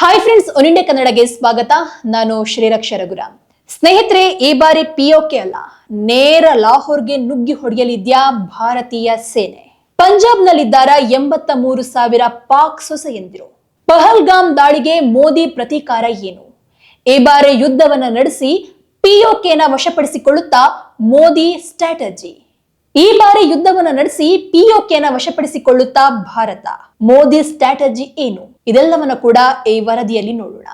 Hi friends ಒನಿಂಡೆ ಕನ್ನಡಗೆ ಸ್ವಾಗತ ನಾನು ಶ್ರೀರಕ್ಷ ರಘುರಾಮ್ ಸ್ನೇಹಿತರೆ ಈ ಬಾರಿ ಪಿಒಕೆ ಅಲ್ಲ ನೇರ ಲಾಹೋರ್ಗೆ ನುಗ್ಗಿ ಹೊಡೆಯಲಿದ್ಯಾ ಭಾರತೀಯ ಸೇನೆ ಪಂಜಾಬ್ನಲ್ಲಿದ್ದಾರ ಎಂಬತ್ತ ಮೂರು ಸಾವಿರ ಪಾಕ್ ಸೊಸೆಯಂದಿರು ಪಹಲ್ಗಾಮ್ ದಾಳಿಗೆ ಮೋದಿ ಪ್ರತೀಕಾರ ಏನು ಈ ಬಾರಿ ಯುದ್ಧವನ್ನ ನಡೆಸಿ ಪಿಒಕೆನ ವಶಪಡಿಸಿಕೊಳ್ಳುತ್ತಾ ಮೋದಿ ಸ್ಟ್ರಾಟಜಿ ಈ ಬಾರಿ ಯುದ್ಧವನ್ನು ನಡೆಸಿ ಪಿಒಕೆನ ವಶಪಡಿಸಿಕೊಳ್ಳುತ್ತಾ ಭಾರತ. ಮೋದಿ ಸ್ಟ್ರಾಟಜಿ ಏನು? ಇದೆಲ್ಲವನ್ನ ಕೂಡ ಈ ವರದಿಯಲ್ಲಿ ನೋಡೋಣ.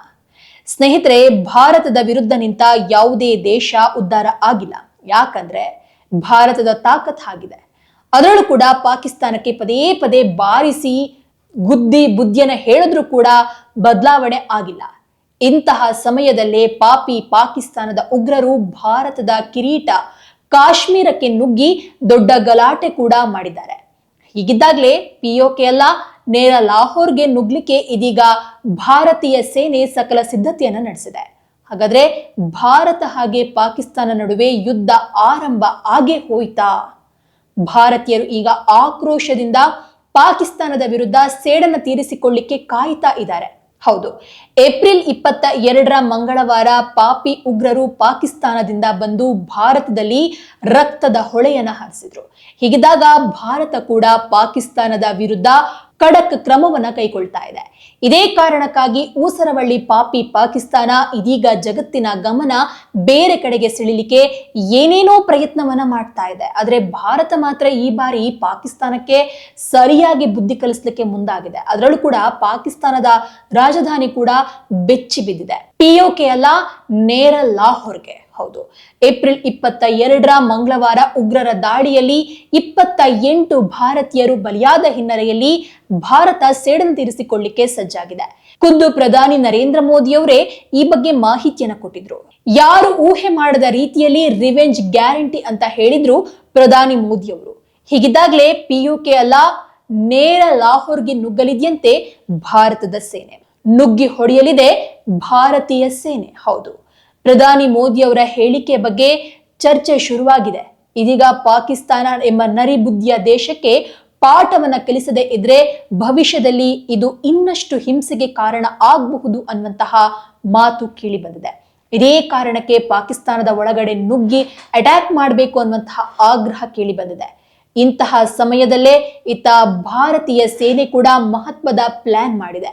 ಸ್ನೇಹಿತರೆ, ಭಾರತದ ವಿರುದ್ಧ ನಿಂತ ಯಾವುದೇ ದೇಶ ಉದ್ಧಾರ ಆಗಿಲ್ಲ. ಯಾಕಂದ್ರೆ ಭಾರತದ ತಾಕತ್ ಆಗಿದೆ. ಅದರಲ್ಲೂ ಕೂಡ ಪಾಕಿಸ್ತಾನಕ್ಕೆ ಪದೇ ಪದೇ ಬಾರಿಸಿ ಗುದ್ದಿ ಬುದ್ಧಿಯನ್ನ ಹೇಳಿದ್ರೂ ಕೂಡ ಬದಲಾವಣೆ ಆಗಿಲ್ಲ. ಇಂತಹ ಸಮಯದಲ್ಲೇ ಪಾಪಿ ಪಾಕಿಸ್ತಾನದ ಉಗ್ರರು ಭಾರತದ ಕಿರೀಟ ಕಾಶ್ಮೀರಕ್ಕೆ ನುಗ್ಗಿ ದೊಡ್ಡ ಗಲಾಟೆ ಕೂಡ ಮಾಡಿದ್ದಾರೆ. ಹೀಗಿದ್ದಾಗಲೇ ಪಿಒಕೆ ಅಲ್ಲ, ನೇರ ಲಾಹೋರ್ಗೆ ನುಗ್ಲಿಕ್ಕೆ ಇದೀಗ ಭಾರತೀಯ ಸೇನೆ ಸಕಲ ಸಿದ್ಧತೆಯನ್ನು ನಡೆಸಿದೆ. ಹಾಗಾದ್ರೆ ಭಾರತ ಹಾಗೆ ಪಾಕಿಸ್ತಾನ ನಡುವೆ ಯುದ್ಧ ಆರಂಭ ಆಗೇ ಹೋಯ್ತಾ? ಭಾರತೀಯರು ಈಗ ಆಕ್ರೋಶದಿಂದ ಪಾಕಿಸ್ತಾನದ ವಿರುದ್ಧ ಸೇಡನ್ನು ತೀರಿಸಿಕೊಳ್ಳಿಕ್ಕೆ ಕಾಯ್ತಾ ಇದ್ದಾರೆ. ಹೌದು. ಏಪ್ರಿಲ್ ಇಪ್ಪತ್ತ ಎರಡರ ಮಂಗಳವಾರ ಪಾಪಿ ಉಗ್ರರು ಪಾಕಿಸ್ತಾನದಿಂದ ಬಂದು ಭಾರತದಲ್ಲಿ ರಕ್ತದ ಹೊಳೆಯನ್ನ ಹಾರಿಸಿದ್ರು. ಹೀಗಿದ್ದಾಗ ಭಾರತ ಕೂಡ ಪಾಕಿಸ್ತಾನದ ವಿರುದ್ಧ ಖಡಕ್ ಕ್ರಮವನ್ನ ಕೈಗೊಳ್ತಾ ಇದೆ. ಇದೇ ಕಾರಣಕ್ಕಾಗಿ ಊಸರವಳ್ಳಿ ಪಾಪಿ ಪಾಕಿಸ್ತಾನ ಇದೀಗ ಜಗತ್ತಿನ ಗಮನ ಬೇರೆ ಕಡೆಗೆ ಸೆಳಿಲಿಕ್ಕೆ ಏನೇನೋ ಪ್ರಯತ್ನವನ್ನ ಮಾಡ್ತಾ ಇದೆ. ಆದರೆ ಭಾರತ ಮಾತ್ರ ಈ ಬಾರಿ ಪಾಕಿಸ್ತಾನಕ್ಕೆ ಸರಿಯಾಗಿ ಬುದ್ಧಿ ಕಲಿಸ್ಲಿಕ್ಕೆ ಮುಂದಾಗಿದೆ. ಅದರಲ್ಲೂ ಕೂಡ ಪಾಕಿಸ್ತಾನದ ರಾಜಧಾನಿ ಕೂಡ ಬೆಚ್ಚಿ ಬಿದ್ದಿದೆ. ಪಿಒಕೆ ಅಲ್ಲ, ನೇರ ಲಾಹೋರ್ಗೆ. ಹೌದು. ಏಪ್ರಿಲ್ ಇಪ್ಪತ್ತ ಎರಡರ ಮಂಗಳವಾರ ಉಗ್ರರ ದಾಳಿಯಲ್ಲಿ ಇಪ್ಪತ್ತ ಎಂಟು ಭಾರತೀಯರು ಬಲಿಯಾದ ಹಿನ್ನೆಲೆಯಲ್ಲಿ ಭಾರತ ಸೇಡನ್ನು ತೀರಿಸಿಕೊಳ್ಳಿಕ್ಕೆ ಸಜ್ಜಾಗಿದೆ. ಖುದ್ದು ಪ್ರಧಾನಿ ನರೇಂದ್ರ ಮೋದಿಯವರೇ ಈ ಬಗ್ಗೆ ಮಾಹಿತಿಯನ್ನು ಕೊಟ್ಟಿದ್ರು. ಯಾರು ಊಹೆ ಮಾಡದ ರೀತಿಯಲ್ಲಿ ರಿವೆಂಜ್ ಗ್ಯಾರಂಟಿ ಅಂತ ಹೇಳಿದ್ರು ಪ್ರಧಾನಿ ಮೋದಿಯವರು. ಹೀಗಿದ್ದಾಗಲೇ ಪಿಯುಕೆ ಅಲ್ಲ, ನೇರ ಲಾಹೋರ್ಗೆ ನುಗ್ಗಲಿದೆಯಂತೆ ಭಾರತದ ಸೇನೆ. ನುಗ್ಗಿ ಹೊಡೆಯಲಿದೆ ಭಾರತೀಯ ಸೇನೆ. ಹೌದು. ಪ್ರಧಾನಿ ಮೋದಿ ಅವರ ಹೇಳಿಕೆ ಬಗ್ಗೆ ಚರ್ಚೆ ಶುರುವಾಗಿದೆ. ಇದೀಗ ಪಾಕಿಸ್ತಾನ ಎಂಬ ನರಿಬುದ್ಧಿಯ ದೇಶಕ್ಕೆ ಪಾಠವನ್ನ ಕಲಿಸದೆ ಇದ್ರೆ ಭವಿಷ್ಯದಲ್ಲಿ ಇದು ಇನ್ನಷ್ಟು ಹಿಂಸೆಗೆ ಕಾರಣ ಆಗಬಹುದು ಅನ್ನುವಂತಹ ಮಾತು ಕೇಳಿ ಬಂದಿದೆ. ಇದೇ ಕಾರಣಕ್ಕೆ ಪಾಕಿಸ್ತಾನದ ಒಳಗಡೆ ನುಗ್ಗಿ ಅಟ್ಯಾಕ್ ಮಾಡಬೇಕು ಅನ್ನುವಂತಹ ಆಗ್ರಹ ಕೇಳಿ ಬಂದಿದೆ. ಇಂತಹ ಸಮಯದಲ್ಲೇ ಇತ್ತ ಭಾರತೀಯ ಸೇನೆ ಕೂಡ ಮಹತ್ವದ ಪ್ಲಾನ್ ಮಾಡಿದೆ.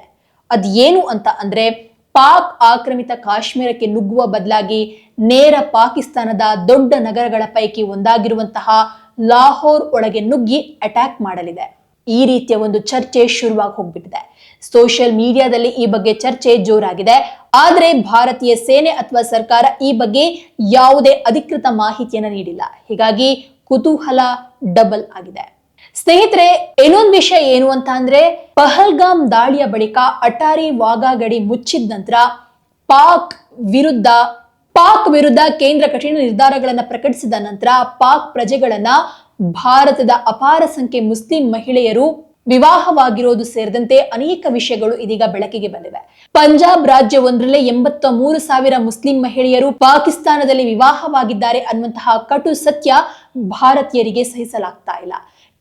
ಅದೇನು ಅಂತ ಅಂದ್ರೆ ಪಾಕ್ ಆಕ್ರಮಿತ ಕಾಶ್ಮೀರಕ್ಕೆ ನುಗ್ಗುವ ಬದಲಾಗಿ ನೇರ ಪಾಕಿಸ್ತಾನದ ದೊಡ್ಡ ನಗರಗಳ ಪೈಕಿ ಒಂದಾಗಿರುವಂತಹ ಲಾಹೋರ್ ಒಳಗೆ ನುಗ್ಗಿ ಅಟ್ಯಾಕ್ ಮಾಡಲಿದೆ. ಈ ರೀತಿಯ ಒಂದು ಚರ್ಚೆ ಶುರುವಾಗಿ ಹೋಗ್ಬಿಟ್ಟಿದೆ. ಸೋಷಿಯಲ್ ಮೀಡಿಯಾದಲ್ಲಿ ಈ ಬಗ್ಗೆ ಚರ್ಚೆ ಜೋರಾಗಿದೆ. ಆದರೆ ಭಾರತೀಯ ಸೇನೆ ಅಥವಾ ಸರ್ಕಾರ ಈ ಬಗ್ಗೆ ಯಾವುದೇ ಅಧಿಕೃತ ಮಾಹಿತಿಯನ್ನು ನೀಡಿಲ್ಲ. ಹೀಗಾಗಿ ಕುತೂಹಲ ಡಬಲ್ ಆಗಿದೆ. ಸ್ನೇಹಿತರೆ, ಇನ್ನೊಂದು ವಿಷಯ ಏನು ಅಂತ ಅಂದ್ರೆ, ಪಹಲ್ಗಾಮ್ ದಾಳಿಯ ಬಳಿಕ ಅಟಾರಿ ವಾಗಾ ಗಡಿ ಮುಚ್ಚಿದ ನಂತರ ಪಾಕ್ ವಿರುದ್ಧ ಪಾಕ್ ವಿರುದ್ಧ ಕೇಂದ್ರ ಕಠಿಣ ನಿರ್ಧಾರಗಳನ್ನ ಪ್ರಕಟಿಸಿದ ನಂತರ ಪಾಕ್ ಪ್ರಜೆಗಳನ್ನ ಭಾರತದ ಅಪಾರ ಸಂಖ್ಯೆ ಮುಸ್ಲಿಂ ಮಹಿಳೆಯರು ವಿವಾಹವಾಗಿರೋದು ಸೇರಿದಂತೆ ಅನೇಕ ವಿಷಯಗಳು ಇದೀಗ ಬೆಳಕಿಗೆ ಬಂದಿವೆ. ಪಂಜಾಬ್ ರಾಜ್ಯವೊಂದರಲ್ಲೇ ಎಂಬತ್ತ ಮೂರು ಸಾವಿರ ಮುಸ್ಲಿಂ ಮಹಿಳೆಯರು ಪಾಕಿಸ್ತಾನದಲ್ಲಿ ವಿವಾಹವಾಗಿದ್ದಾರೆ ಅನ್ನುವಂತಹ ಕಟು ಸತ್ಯ ಭಾರತೀಯರಿಗೆ ಸಹಿಸಲಾಗ್ತಾ ಇಲ್ಲ.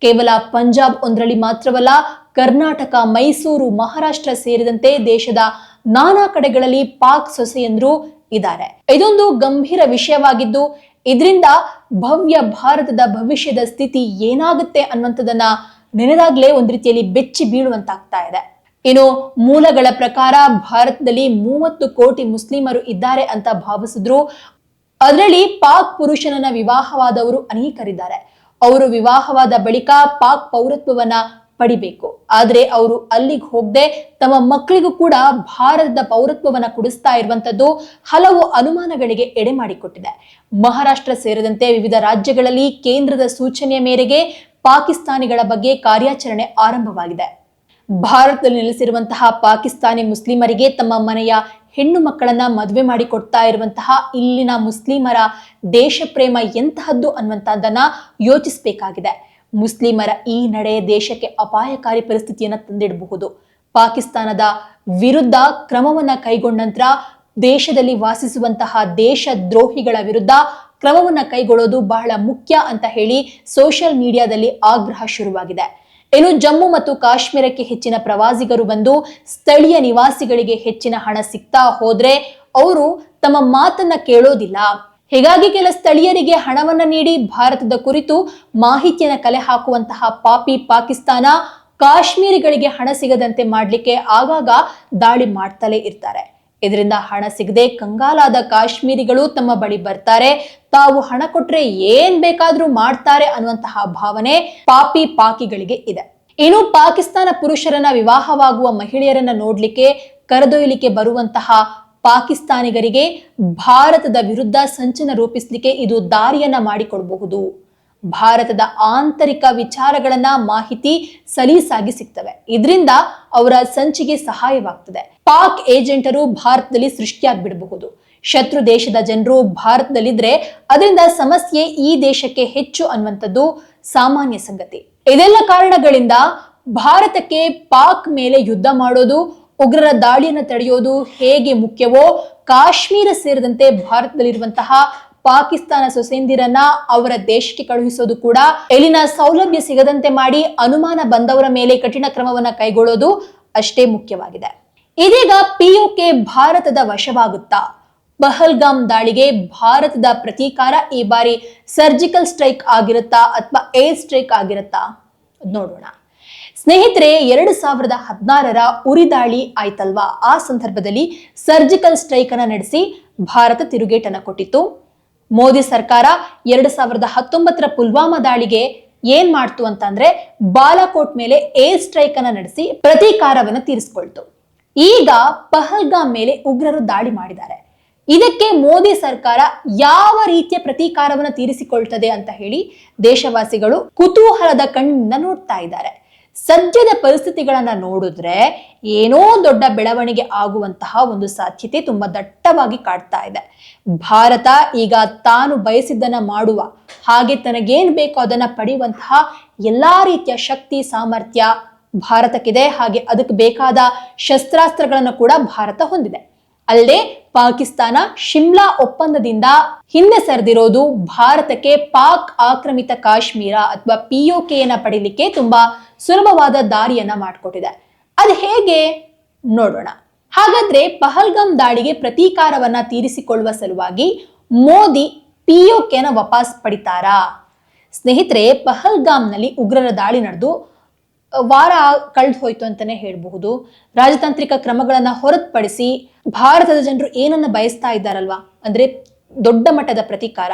ಕೇವಲ ಪಂಜಾಬ್ ಒಂದರಲ್ಲಿ ಮಾತ್ರವಲ್ಲ, ಕರ್ನಾಟಕ, ಮೈಸೂರು, ಮಹಾರಾಷ್ಟ್ರ ಸೇರಿದಂತೆ ದೇಶದ ನಾನಾ ಕಡೆಗಳಲ್ಲಿ ಪಾಕ್ ಸೊಸೆಯಂದ್ರು ಇದ್ದಾರೆ. ಇದೊಂದು ಗಂಭೀರ ವಿಷಯವಾಗಿದ್ದು, ಇದರಿಂದ ಭವ್ಯ ಭಾರತದ ಭವಿಷ್ಯದ ಸ್ಥಿತಿ ಏನಾಗುತ್ತೆ ಅನ್ನುವಂಥದ್ದನ್ನ ನೆನೆದಾಗ್ಲೇ ಒಂದ್ ರೀತಿಯಲ್ಲಿ ಬೆಚ್ಚಿ ಬೀಳುವಂತಾಗ್ತಾ ಇದೆ. ಇನ್ನು ಮೂಲಗಳ ಪ್ರಕಾರ ಭಾರತದಲ್ಲಿ ಮೂವತ್ತು ಕೋಟಿ ಮುಸ್ಲಿಮರು ಇದ್ದಾರೆ ಅಂತ ಭಾವಿಸಿದ್ರು. ಅದರಲ್ಲಿ ಪಾಕ್ ಪುರುಷನನ್ನ ವಿವಾಹವಾದವರು ಅನೇಕರಿದ್ದಾರೆ. ಅವರು ವಿವಾಹವಾದ ಬಳಿಕ ಪಾಕ್ ಪೌರತ್ವವನ್ನ ಪಡಿಬೇಕು. ಆದ್ರೆ ಅವರು ಅಲ್ಲಿಗೆ ಹೋಗದೆ ತಮ್ಮ ಮಕ್ಕಳಿಗೂ ಕೂಡ ಭಾರತದ ಪೌರತ್ವವನ್ನ ಕೊಡಿಸ್ತಾ ಇರುವಂತದ್ದು ಹಲವು ಅನುಮಾನಗಳಿಗೆ ಎಡೆ ಮಾಡಿಕೊಟ್ಟಿದೆ. ಮಹಾರಾಷ್ಟ್ರ ಸೇರಿದಂತೆ ವಿವಿಧ ರಾಜ್ಯಗಳಲ್ಲಿ ಕೇಂದ್ರದ ಸೂಚನೆಯ ಮೇರೆಗೆ ಪಾಕಿಸ್ತಾನಿಗಳ ಬಗ್ಗೆ ಕಾರ್ಯಾಚರಣೆ ಆರಂಭವಾಗಿದೆ. ಭಾರತದಲ್ಲಿ ನೆಲೆಸಿರುವಂತಹ ಪಾಕಿಸ್ತಾನಿ ಮುಸ್ಲಿಮರಿಗೆ ತಮ್ಮ ಮನೆಯ ಹೆಣ್ಣು ಮಕ್ಕಳನ್ನ ಮದುವೆ ಮಾಡಿ ಕೊಡ್ತಾ ಇರುವಂತಹ ಇಲ್ಲಿನ ಮುಸ್ಲಿಮರ ದೇಶ ಪ್ರೇಮ ಎಂತಹದ್ದು ಅನ್ನುವಂತಹದ್ದನ್ನ ಯೋಚಿಸಬೇಕಾಗಿದೆ. ಮುಸ್ಲಿಮರ ಈ ನಡೆ ದೇಶಕ್ಕೆ ಅಪಾಯಕಾರಿ ಪರಿಸ್ಥಿತಿಯನ್ನ ತಂದಿಡಬಹುದು. ಪಾಕಿಸ್ತಾನದ ವಿರುದ್ಧ ಕ್ರಮವನ್ನ ಕೈಗೊಂಡ ನಂತರ ದೇಶದಲ್ಲಿ ವಾಸಿಸುವಂತಹ ದೇಶ ದ್ರೋಹಿಗಳ ವಿರುದ್ಧ ಕ್ರಮವನ್ನ ಕೈಗೊಳ್ಳೋದು ಬಹಳ ಮುಖ್ಯ ಅಂತ ಹೇಳಿ ಸೋಷಿಯಲ್ ಮೀಡಿಯಾದಲ್ಲಿ ಆಗ್ರಹ ಶುರುವಾಗಿದೆ. ಇನ್ನು ಜಮ್ಮು ಮತ್ತು ಕಾಶ್ಮೀರಕ್ಕೆ ಹೆಚ್ಚಿನ ಪ್ರವಾಸಿಗರು ಬಂದು ಸ್ಥಳೀಯ ನಿವಾಸಿಗಳಿಗೆ ಹೆಚ್ಚಿನ ಹಣ ಸಿಗ್ತಾ ಹೋದ್ರೆ ಅವರು ತಮ್ಮ ಮಾತನ್ನ ಕೇಳೋದಿಲ್ಲ. ಹೀಗಾಗಿ ಕೆಲ ಸ್ಥಳೀಯರಿಗೆ ಹಣವನ್ನ ನೀಡಿ ಭಾರತದ ಕುರಿತು ಮಾಹಿತಿಯನ್ನ ಕಲೆ ಹಾಕುವಂತಹ ಪಾಪಿ ಪಾಕಿಸ್ತಾನ ಕಾಶ್ಮೀರಿಗಳಿಗೆ ಹಣ ಸಿಗದಂತೆ ಮಾಡಲಿಕ್ಕೆ ಆಗಾಗ ದಾಳಿ ಮಾಡ್ತಲೇ ಇರ್ತಾರೆ. ಇದರಿಂದ ಹಣ ಸಿಗದೆ ಕಂಗಾಲಾದ ಕಾಶ್ಮೀರಿಗಳು ತಮ್ಮ ಬಳಿ ಬರ್ತಾರೆ. ತಾವು ಹಣ ಕೊಟ್ರೆ ಏನ್ ಬೇಕಾದ್ರೂ ಮಾಡ್ತಾರೆ ಅನ್ನುವಂತಹ ಭಾವನೆ ಪಾಪಿ ಪಾಕಿಗಳಿಗೆ ಇದೆ. ಇನ್ನು ಪಾಕಿಸ್ತಾನ ಪುರುಷರನ್ನ ವಿವಾಹವಾಗುವ ಮಹಿಳೆಯರನ್ನ ನೋಡ್ಲಿಕ್ಕೆ, ಕರೆದೊಯ್ಯಲಿಕ್ಕೆ ಬರುವಂತಹ ಪಾಕಿಸ್ತಾನಿಗರಿಗೆ ಭಾರತದ ವಿರುದ್ಧ ಸಂಚನ ರೂಪಿಸಲಿಕ್ಕೆ ಇದು ದಾರಿಯನ್ನ ಮಾಡಿಕೊಡಬಹುದು. ಭಾರತದ ಆಂತರಿಕ ವಿಚಾರಗಳನ್ನ ಮಾಹಿತಿ ಸಲೀಸಾಗಿ ಸಿಗ್ತವೆ. ಇದರಿಂದ ಅವರ ಸಂಚಿಗೆ ಸಹಾಯವಾಗ್ತದೆ. ಪಾಕ್ ಏಜೆಂಟರು ಭಾರತದಲ್ಲಿ ಸೃಷ್ಟಿಯಾಗ್ಬಿಡಬಹುದು. ಶತ್ರು ದೇಶದ ಜನರು ಭಾರತದಲ್ಲಿದ್ರೆ ಅದರಿಂದ ಸಮಸ್ಯೆ ಈ ದೇಶಕ್ಕೆ ಹೆಚ್ಚು ಅನ್ನುವಂಥದ್ದು ಸಾಮಾನ್ಯ ಸಂಗತಿ. ಇದೆಲ್ಲ ಕಾರಣಗಳಿಂದ ಭಾರತಕ್ಕೆ ಪಾಕ್ ಮೇಲೆ ಯುದ್ಧ ಮಾಡೋದು, ಉಗ್ರರ ದಾಳಿಯನ್ನು ತಡೆಯೋದು ಹೇಗೆ ಮುಖ್ಯವೋ, ಕಾಶ್ಮೀರ ಸೇರಿದಂತೆ ಭಾರತದಲ್ಲಿರುವಂತಹ ಪಾಕಿಸ್ತಾನ ಸೊಸೆಂದಿರನ್ನ ಅವರ ದೇಶಕ್ಕೆ ಕಳುಹಿಸೋದು ಕೂಡ, ಎಲ್ಲಿನ ಸೌಲಭ್ಯ ಸಿಗದಂತೆ ಮಾಡಿ ಅನುಮಾನ ಬಂದವರ ಮೇಲೆ ಕಠಿಣ ಕ್ರಮವನ್ನು ಕೈಗೊಳ್ಳೋದು ಅಷ್ಟೇ ಮುಖ್ಯವಾಗಿದೆ. ಇದೀಗ ಪಿಯುಕೆ ಭಾರತದ ವಶವಾಗುತ್ತಾ? ಪಹಲ್ಗಾಮ್ ದಾಳಿಗೆ ಭಾರತದ ಪ್ರತೀಕಾರ ಈ ಬಾರಿ ಸರ್ಜಿಕಲ್ ಸ್ಟ್ರೈಕ್ ಆಗಿರುತ್ತಾ ಅಥವಾ ಏರ್ ಸ್ಟ್ರೈಕ್ ಆಗಿರುತ್ತಾ? ನೋಡೋಣ. ಸ್ನೇಹಿತರೆ, ಎರಡು ಸಾವಿರದ ಹದಿನಾರರ ಉರಿ ದಾಳಿ ಆಯ್ತಲ್ವಾ? ಆ ಸಂದರ್ಭದಲ್ಲಿ ಸರ್ಜಿಕಲ್ ಸ್ಟ್ರೈಕ್ ಅನ್ನ ನಡೆಸಿ ಭಾರತ ತಿರುಗೇಟನ್ನ ಕೊಟ್ಟಿತ್ತು. ಮೋದಿ ಸರ್ಕಾರ ಎರಡು ಸಾವಿರದ ಹತ್ತೊಂಬತ್ತರ ಪುಲ್ವಾಮಾ ದಾಳಿಗೆ ಏನ್ ಮಾಡ್ತು ಅಂತಂದ್ರೆ ಬಾಲಾಕೋಟ್ ಮೇಲೆ ಏರ್ ಸ್ಟ್ರೈಕ್ ಅನ್ನ ನಡೆಸಿ ಪ್ರತೀಕಾರವನ್ನು ತೀರಿಸ್ಕೊಳ್ತು. ಈಗ ಪಹಲ್ಗಾಮ್ ಮೇಲೆ ಉಗ್ರರು ದಾಳಿ ಮಾಡಿದ್ದಾರೆ. ಇದಕ್ಕೆ ಮೋದಿ ಸರ್ಕಾರ ಯಾವ ರೀತಿಯ ಪ್ರತೀಕಾರವನ್ನು ತೀರಿಸಿಕೊಳ್ತದೆ ಅಂತ ಹೇಳಿ ದೇಶವಾಸಿಗಳು ಕುತೂಹಲದ ಕಣ್ಣಿಂದ ನೋಡ್ತಾ ಇದ್ದಾರೆ. ಸದ್ಯದ ಪರಿಸ್ಥಿತಿಗಳನ್ನ ನೋಡಿದ್ರೆ ಏನೋ ದೊಡ್ಡ ಬೆಳವಣಿಗೆ ಆಗುವಂತಹ ಒಂದು ಸಾಧ್ಯತೆ ತುಂಬಾ ದಟ್ಟವಾಗಿ ಕಾಡ್ತಾ ಇದೆ. ಭಾರತ ಈಗ ತಾನು ಬಯಸಿದ್ದನ್ನ ಮಾಡುವ, ಹಾಗೆ ತನಗೇನ್ ಬೇಕೋ ಅದನ್ನ ಪಡೆಯುವಂತಹ ಎಲ್ಲಾ ರೀತಿಯ ಶಕ್ತಿ, ಸಾಮರ್ಥ್ಯ ಭಾರತಕ್ಕಿದೆ, ಹಾಗೆ ಅದಕ್ಕೆ ಬೇಕಾದ ಶಸ್ತ್ರಾಸ್ತ್ರಗಳನ್ನು ಕೂಡ ಭಾರತ ಹೊಂದಿದೆ. ಅಲ್ಲದೆ ಪಾಕಿಸ್ತಾನ ಶಿಮ್ಲಾ ಒಪ್ಪಂದದಿಂದ ಹಿಂದೆ ಸರಿದಿರೋದು ಭಾರತಕ್ಕೆ ಪಾಕ್ ಆಕ್ರಮಿತ ಕಾಶ್ಮೀರ ಅಥವಾ ಪಿಒಕೆಯನ್ನ ಪಡಿಲಿಕ್ಕೆ ತುಂಬಾ ಸುಲಭವಾದ ದಾರಿಯನ್ನ ಮಾಡಿಕೊಟ್ಟಿದೆ. ಅದು ಹೇಗೆ? ನೋಡೋಣ. ಹಾಗಾದ್ರೆ ಪಹಲ್ಗಾಮ್ ದಾಳಿಗೆ ಪ್ರತೀಕಾರವನ್ನ ತೀರಿಸಿಕೊಳ್ಳುವ ಸಲುವಾಗಿ ಮೋದಿ ಪಿಒಕೆನ ವಾಪಸ್ ಪಡಿತಾರಾ? ಸ್ನೇಹಿತರೆ, ಪಹಲ್ಗಾಮ್ನಲ್ಲಿ ಉಗ್ರರ ದಾಳಿ ನಡೆದು ವಾರ ಕಳೆದು ಹೋಯ್ತು ಅಂತಾನೆ ಹೇಳಬಹುದು. ರಾಜತಾಂತ್ರಿಕ ಕ್ರಮಗಳನ್ನ ಹೊರತುಪಡಿಸಿ ಭಾರತದ ಜನರು ಏನನ್ನ ಬಯಸ್ತಾ ಇದ್ದಾರಲ್ವಾ? ಅಂದ್ರೆ ದೊಡ್ಡ ಮಟ್ಟದ ಪ್ರತೀಕಾರ.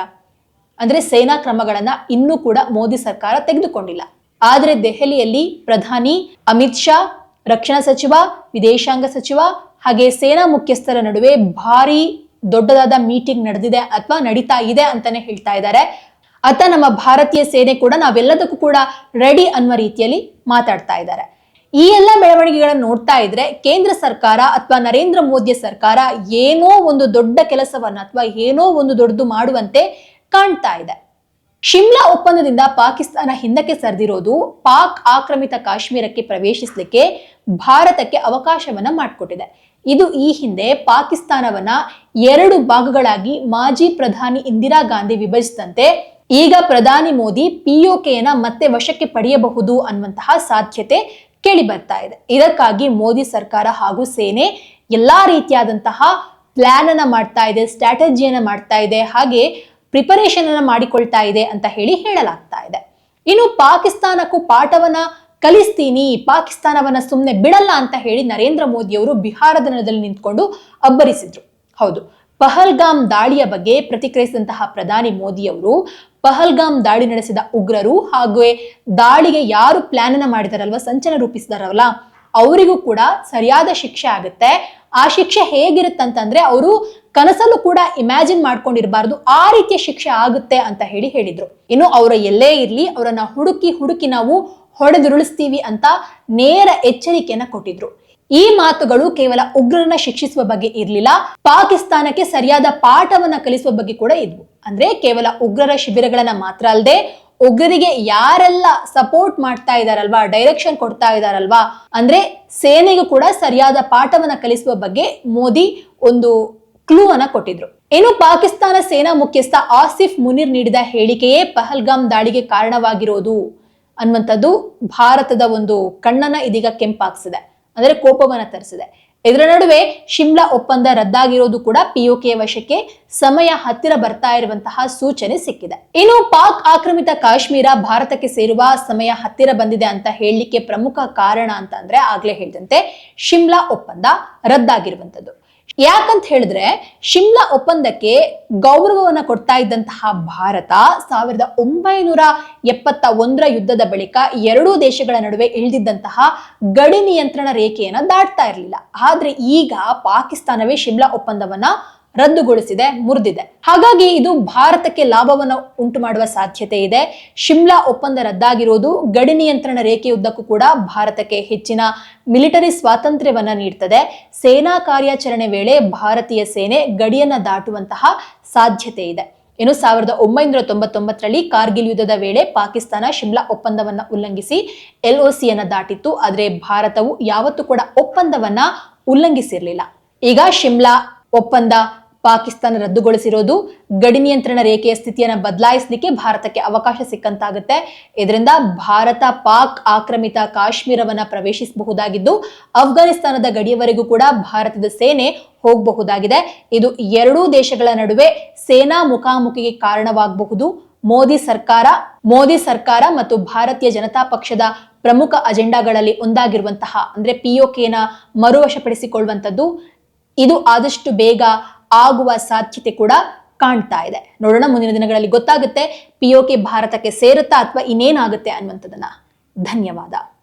ಅಂದ್ರೆ ಸೇನಾ ಕ್ರಮಗಳನ್ನ ಇನ್ನೂ ಕೂಡ ಮೋದಿ ಸರ್ಕಾರ ತೆಗೆದುಕೊಂಡಿಲ್ಲ. ಆದರೆ ದೆಹಲಿಯಲ್ಲಿ ಪ್ರಧಾನಿ ಅಮಿತ್ ಶಾ, ರಕ್ಷಣಾ ಸಚಿವ, ವಿದೇಶಾಂಗ ಸಚಿವ, ಹಾಗೆ ಸೇನಾ ಮುಖ್ಯಸ್ಥರ ನಡುವೆ ಭಾರಿ ದೊಡ್ಡದಾದ ಮೀಟಿಂಗ್ ನಡೆದಿದೆ ಅಥವಾ ನಡೀತಾ ಇದೆ ಅಂತಾನೆ ಹೇಳ್ತಾ ಇದ್ದಾರೆ. ಅತ್ತ ನಮ್ಮ ಭಾರತೀಯ ಸೇನೆ ಕೂಡ ನಾವೆಲ್ಲದಕ್ಕೂ ಕೂಡ ರೆಡಿ ಅನ್ನುವ ರೀತಿಯಲ್ಲಿ ಮಾತಾಡ್ತಾ ಇದ್ದಾರೆ. ಈ ಎಲ್ಲ ಬೆಳವಣಿಗೆಗಳನ್ನು ನೋಡ್ತಾ ಇದ್ರೆ ಕೇಂದ್ರ ಸರ್ಕಾರ ಅಥವಾ ನರೇಂದ್ರ ಮೋದಿಯ ಸರ್ಕಾರ ಏನೋ ಒಂದು ದೊಡ್ಡ ಕೆಲಸವನ್ನ ಅಥವಾ ಏನೋ ಒಂದು ದೊಡ್ಡದು ಮಾಡುವಂತೆ ಕಾಣ್ತಾ ಇದೆ. ಶಿಮ್ಲಾ ಒಪ್ಪಂದದಿಂದ ಪಾಕಿಸ್ತಾನ ಹಿಂದಕ್ಕೆ ಸರಿದಿರೋದು ಪಾಕ್ ಆಕ್ರಮಿತ ಕಾಶ್ಮೀರಕ್ಕೆ ಪ್ರವೇಶಿಸಲಿಕ್ಕೆ ಭಾರತಕ್ಕೆ ಅವಕಾಶವನ್ನ ಮಾಡಿಕೊಟ್ಟಿದೆ. ಇದು ಈ ಹಿಂದೆ ಪಾಕಿಸ್ತಾನವನ್ನ ಎರಡು ಭಾಗಗಳಾಗಿ ಮಾಜಿ ಪ್ರಧಾನಿ ಇಂದಿರಾ ಗಾಂಧಿ ವಿಭಜಿಸಿದಂತೆ ಈಗ ಪ್ರಧಾನಿ ಮೋದಿ ಪಿಒಕೆಯನ್ನ ಮತ್ತೆ ವಶಕ್ಕೆ ಪಡೆಯಬಹುದು ಅನ್ನುವಂತಹ ಸಾಧ್ಯತೆ ಕೇಳಿ ಬರ್ತಾ ಇದೆ. ಇದಕ್ಕಾಗಿ ಮೋದಿ ಸರ್ಕಾರ ಹಾಗೂ ಸೇನೆ ಎಲ್ಲಾ ರೀತಿಯಾದಂತಹ ಪ್ಲಾನ್ ಅನ್ನ ಮಾಡ್ತಾ ಇದೆ ಸ್ಟ್ರಾಟಜಿಯನ್ನ ಮಾಡ್ತಾ ಇದೆ, ಹಾಗೆ ಪ್ರಿಪರೇಷನ್ ಅನ್ನ ಮಾಡಿಕೊಳ್ತಾ ಇದೆ ಅಂತ ಹೇಳಿ ಹೇಳಲಾಗ್ತಾ ಇದೆ. ಇನ್ನು ಪಾಕಿಸ್ತಾನಕ್ಕೂ ಪಾಠವನ್ನ ಕಲಿಸ್ತೀನಿ, ಪಾಕಿಸ್ತಾನವನ್ನ ಸುಮ್ಮನೆ ಬಿಡಲ್ಲ ಅಂತ ಹೇಳಿ ನರೇಂದ್ರ ಮೋದಿ ಅವರು ಬಿಹಾರದ ನೆಲದಲ್ಲಿ ನಿಂತ್ಕೊಂಡು ಅಬ್ಬರಿಸಿದ್ರು. ಹೌದು, ಪಹಲ್ಗಾಮ್ ದಾಳಿಯ ಬಗ್ಗೆ ಪ್ರತಿಕ್ರಿಯಿಸಿದಂತಹ ಪ್ರಧಾನಿ ಮೋದಿಯವರು ಪಹಲ್ಗಾಮ್ ದಾಳಿ ನಡೆಸಿದ ಉಗ್ರರು ಹಾಗೂ ದಾಳಿಗೆ ಯಾರು ಪ್ಲಾನ್ ಅನ್ನ ಮಾಡಿದಾರಲ್ವ, ಸಂಚನ ರೂಪಿಸಿದಾರಲ್ಲ ಅವರಿಗೂ ಕೂಡ ಸರಿಯಾದ ಶಿಕ್ಷೆ ಆಗುತ್ತೆ. ಆ ಶಿಕ್ಷೆ ಹೇಗಿರುತ್ತಂತಂದ್ರೆ ಅವರು ಕನಸಲ್ಲೂ ಕೂಡ ಇಮ್ಯಾಜಿನ್ ಮಾಡ್ಕೊಂಡಿರಬಾರ್ದು, ಆ ರೀತಿಯ ಶಿಕ್ಷೆ ಆಗುತ್ತೆ ಅಂತ ಹೇಳಿ ಹೇಳಿದ್ರು. ಇನ್ನು ಅವರ ಎಲ್ಲೇ ಇರ್ಲಿ, ಅವರನ್ನ ಹುಡುಕಿ ಹುಡುಕಿ ನಾವು ಹೊಡೆದುರುಳಿಸ್ತೀವಿ ಅಂತ ನೇರ ಎಚ್ಚರಿಕೆಯನ್ನ ಕೊಟ್ಟಿದ್ರು. ಈ ಮಾತುಗಳು ಕೇವಲ ಉಗ್ರರನ್ನ ಶಿಕ್ಷಿಸುವ ಬಗ್ಗೆ ಇರಲಿಲ್ಲ, ಪಾಕಿಸ್ತಾನಕ್ಕೆ ಸರಿಯಾದ ಪಾಠವನ್ನ ಕಲಿಸುವ ಬಗ್ಗೆ ಕೂಡ ಇದ್ವು. ಅಂದ್ರೆ ಕೇವಲ ಉಗ್ರರ ಶಿಬಿರಗಳನ್ನ ಮಾತ್ರ ಅಲ್ಲದೆ ಉಗ್ರರಿಗೆ ಯಾರೆಲ್ಲ ಸಪೋರ್ಟ್ ಮಾಡ್ತಾ ಇದಾರಲ್ವಾ ಡೈರೆಕ್ಷನ್ ಕೊಡ್ತಾ ಇದಾರಲ್ವಾ, ಅಂದ್ರೆ ಸೇನೆಗೂ ಕೂಡ ಸರಿಯಾದ ಪಾಠವನ್ನ ಕಲಿಸುವ ಬಗ್ಗೆ ಮೋದಿ ಒಂದು ಕ್ಲೂ ಅನ್ನ ಕೊಟ್ಟಿದ್ರು. ಇನ್ನು ಪಾಕಿಸ್ತಾನ ಸೇನಾ ಮುಖ್ಯಸ್ಥ ಆಸಿಫ್ ಮುನಿರ್ ನೀಡಿದ ಹೇಳಿಕೆಯೇ ಪಹಲ್ಗಾಮ್ ದಾಳಿಗೆ ಕಾರಣವಾಗಿರೋದು ಅನ್ನುವಂಥದ್ದು ಭಾರತದ ಒಂದು ಕಣ್ಣನ್ನ ಇದೀಗ ಕೆಂಪಾಗ್ಸಿದೆ. ಅಂದ್ರೆ ಕೋಪವನ್ನು ತರಿಸಿದೆ. ಇದರ ನಡುವೆ ಶಿಮ್ಲಾ ಒಪ್ಪಂದ ರದ್ದಾಗಿರೋದು ಕೂಡ ಪಿಒಕೆ ವಶಕ್ಕೆ ಸಮಯ ಹತ್ತಿರ ಬರ್ತಾ ಇರುವಂತಹ ಸೂಚನೆ ಸಿಕ್ಕಿದೆ. ಇನ್ನು ಪಾಕ್ ಆಕ್ರಮಿತ ಕಾಶ್ಮೀರ ಭಾರತಕ್ಕೆ ಸೇರುವ ಸಮಯ ಹತ್ತಿರ ಬಂದಿದೆ ಅಂತ ಹೇಳಲಿಕ್ಕೆ ಪ್ರಮುಖ ಕಾರಣ ಅಂತ ಅಂದ್ರೆ ಆಗ್ಲೇ ಹೇಳಿದಂತೆ ಶಿಮ್ಲಾ ಒಪ್ಪಂದ ರದ್ದಾಗಿರುವಂತದ್ದು ಯಾಕಂತ ಹೇಳಿದ್ರೆ ಶಿಮ್ಲಾ ಒಪ್ಪಂದಕ್ಕೆ ಗೌರವವನ್ನು ಕೊಡ್ತಾ ಇದ್ದಂತಹ ಭಾರತ ಸಾವಿರದ ಒಂಬೈನೂರ ಎಪ್ಪತ್ತ ಒಂದರ ಯುದ್ಧದ ಬಳಿಕ ಎರಡೂ ದೇಶಗಳ ನಡುವೆ ಇಳಿದಿದ್ದಂತಹ ಗಡಿ ನಿಯಂತ್ರಣ ರೇಖೆಯನ್ನು ದಾಟ್ತಾ ಇರಲಿಲ್ಲ. ಆದ್ರೆ ಈಗ ಪಾಕಿಸ್ತಾನವೇ ಶಿಮ್ಲಾ ಒಪ್ಪಂದವನ್ನ ರದ್ದುಗೊಳಿಸಿದೆ, ಮುರಿದಿದೆ. ಹಾಗಾಗಿ ಇದು ಭಾರತಕ್ಕೆ ಲಾಭವನ್ನು ಉಂಟು ಮಾಡುವ ಸಾಧ್ಯತೆ ಇದೆ. ಶಿಮ್ಲಾ ಒಪ್ಪಂದ ರದ್ದಾಗಿರೋದು ಗಡಿ ನಿಯಂತ್ರಣ ರೇಖೆಯುದ್ದಕ್ಕೂ ಕೂಡ ಭಾರತಕ್ಕೆ ಹೆಚ್ಚಿನ ಮಿಲಿಟರಿ ಸ್ವಾತಂತ್ರ್ಯವನ್ನ ನೀಡ್ತದೆ. ಸೇನಾ ಕಾರ್ಯಾಚರಣೆ ವೇಳೆ ಭಾರತೀಯ ಸೇನೆ ಗಡಿಯನ್ನ ದಾಟುವಂತಹ ಸಾಧ್ಯತೆ ಇದೆ. ಇನ್ನು ಸಾವಿರದ ಒಂಬೈನೂರ ತೊಂಬತ್ತೊಂಬತ್ತರಲ್ಲಿ ಕಾರ್ಗಿಲ್ ಯುದ್ಧದ ವೇಳೆ ಪಾಕಿಸ್ತಾನ ಶಿಮ್ಲಾ ಒಪ್ಪಂದವನ್ನ ಉಲ್ಲಂಘಿಸಿ ಎಲ್ಒಸಿಯನ್ನ ದಾಟಿತ್ತು. ಆದರೆ ಭಾರತವು ಯಾವತ್ತೂ ಕೂಡ ಒಪ್ಪಂದವನ್ನ ಉಲ್ಲಂಘಿಸಿರಲಿಲ್ಲ. ಈಗ ಶಿಮ್ಲಾ ಒಪ್ಪಂದ ಪಾಕಿಸ್ತಾನ ರದ್ದುಗೊಳಿಸಿರೋದು ಗಡಿ ನಿಯಂತ್ರಣ ರೇಖೆಯ ಸ್ಥಿತಿಯನ್ನ ಬದಲಾಯಿಸಲಿಕ್ಕೆ ಭಾರತಕ್ಕೆ ಅವಕಾಶ ಸಿಕ್ಕಂತಾಗುತ್ತೆ. ಇದರಿಂದ ಭಾರತ ಪಾಕ್ ಆಕ್ರಮಿತ ಕಾಶ್ಮೀರವನ್ನ ಪ್ರವೇಶಿಸಬಹುದಾಗಿದ್ದು ಅಫ್ಘಾನಿಸ್ತಾನದ ಗಡಿಯವರೆಗೂ ಕೂಡ ಭಾರತದ ಸೇನೆ ಹೋಗಬಹುದಾಗಿದೆ. ಇದು ಎರಡೂ ದೇಶಗಳ ನಡುವೆ ಸೇನಾ ಮುಖಾಮುಖಿಗೆ ಕಾರಣವಾಗಬಹುದು. ಮೋದಿ ಸರ್ಕಾರ ಮೋದಿ ಸರ್ಕಾರ ಮತ್ತು ಭಾರತೀಯ ಜನತಾ ಪಕ್ಷದ ಪ್ರಮುಖ ಅಜೆಂಡಾಗಳಲ್ಲಿ ಒಂದಾಗಿರುವಂತಹ, ಅಂದ್ರೆ ಪಿಒಕೆನ ಮರುವಶಪಡಿಸಿಕೊಳ್ಳುವಂಥದ್ದು. ಇದು ಆದಷ್ಟು ಬೇಗ ಆಗುವ ಸಾಧ್ಯತೆ ಕೂಡ ಕಾಣ್ತಾ ಇದೆ. ನೋಡೋಣ, ಮುಂದಿನ ದಿನಗಳಲ್ಲಿ ಗೊತ್ತಾಗುತ್ತೆ ಪಿಒಕೆ ಭಾರತಕ್ಕೆ ಸೇರುತ್ತಾ ಅಥವಾ ಇನ್ನೇನಾಗುತ್ತೆ ಅನ್ನುವಂಥದ್ದನ್ನ. ಧನ್ಯವಾದ.